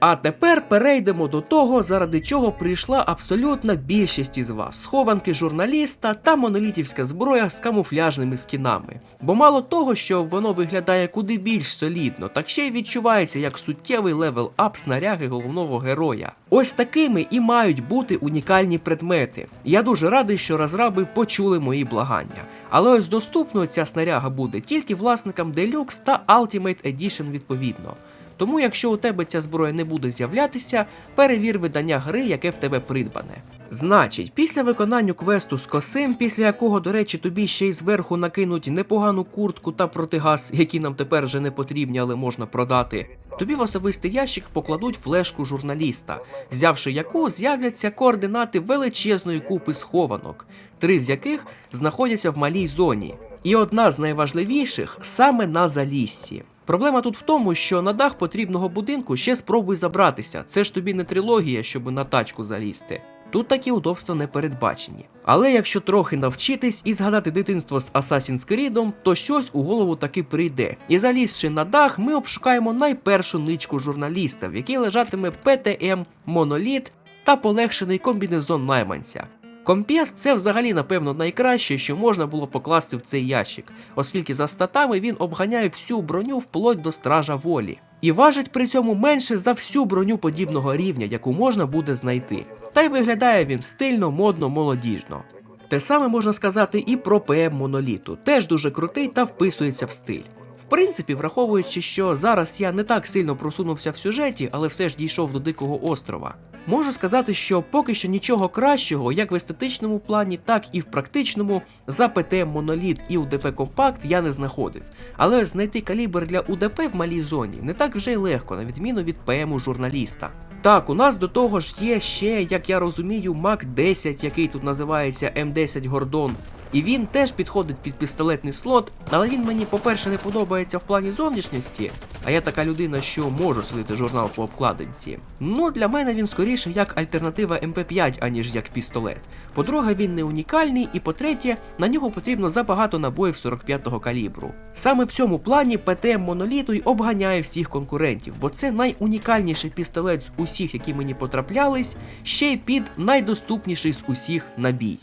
А тепер перейдемо до того, заради чого прийшла абсолютна більшість із вас: схованки журналіста та монолітівська зброя з камуфляжними скінами. Бо мало того, що воно виглядає куди більш солідно, так ще й відчувається як суттєвий левел ап снаряги головного героя. Ось такими і мають бути унікальні предмети. Я дуже радий, що розраби почули мої благання. Але ось доступною ця снаряга буде тільки власникам Deluxe та Ultimate Edition відповідно. Тому, якщо у тебе ця зброя не буде з'являтися, перевір видання гри, яке в тебе придбане. Значить, після виконання квесту з косим, після якого, до речі, тобі ще й зверху накинуть непогану куртку та протигаз, які нам тепер вже не потрібні, але можна продати, тобі в особистий ящик покладуть флешку журналіста, взявши яку з'являться координати величезної купи схованок, три з яких знаходяться в малій зоні. І одна з найважливіших саме на заліссі. Проблема тут в тому, що на дах потрібного будинку ще спробуй забратися. Це ж тобі не трилогія, щоб на тачку залізти. Тут такі удобства не передбачені. Але якщо трохи навчитись і згадати дитинство з Assassin's Creed, то щось у голову таки прийде. І залізши на дах, ми обшукаємо найпершу ничку журналіста, в якій лежатиме ПТМ, моноліт та полегшений комбінезон найманця. Комп'єс це взагалі, напевно, найкраще, що можна було покласти в цей ящик, оскільки за статами він обганяє всю броню вплоть до стража волі. І важить при цьому менше за всю броню подібного рівня, яку можна буде знайти. Та й виглядає він стильно, модно, молодіжно. Те саме можна сказати і про ПМ моноліту, теж дуже крутий та вписується в стиль. В принципі, враховуючи, що зараз я не так сильно просунувся в сюжеті, але все ж дійшов до Дикого острова. Можу сказати, що поки що нічого кращого, як в естетичному плані, так і в практичному, за ПТ Моноліт і УДП Компакт я не знаходив. Але знайти калібр для УДП в малій зоні не так вже й легко, на відміну від ПМу журналіста. Так, у нас до того ж є ще, як я розумію, Мак 10, який тут називається М10 Гордон. І він теж підходить під пістолетний слот, але він мені, по-перше, не подобається в плані зовнішності, а я така людина, що можу судити журнал по обкладинці. Ну, для мене він скоріше як альтернатива МП5, аніж як пістолет. По-друге, він не унікальний, і по-третє, на нього потрібно забагато набоїв 45-го калібру. Саме в цьому плані ПТМ Моноліту й обганяє всіх конкурентів, бо це найунікальніший пістолет з усіх, які мені потраплялись, ще й під найдоступніший з усіх набій.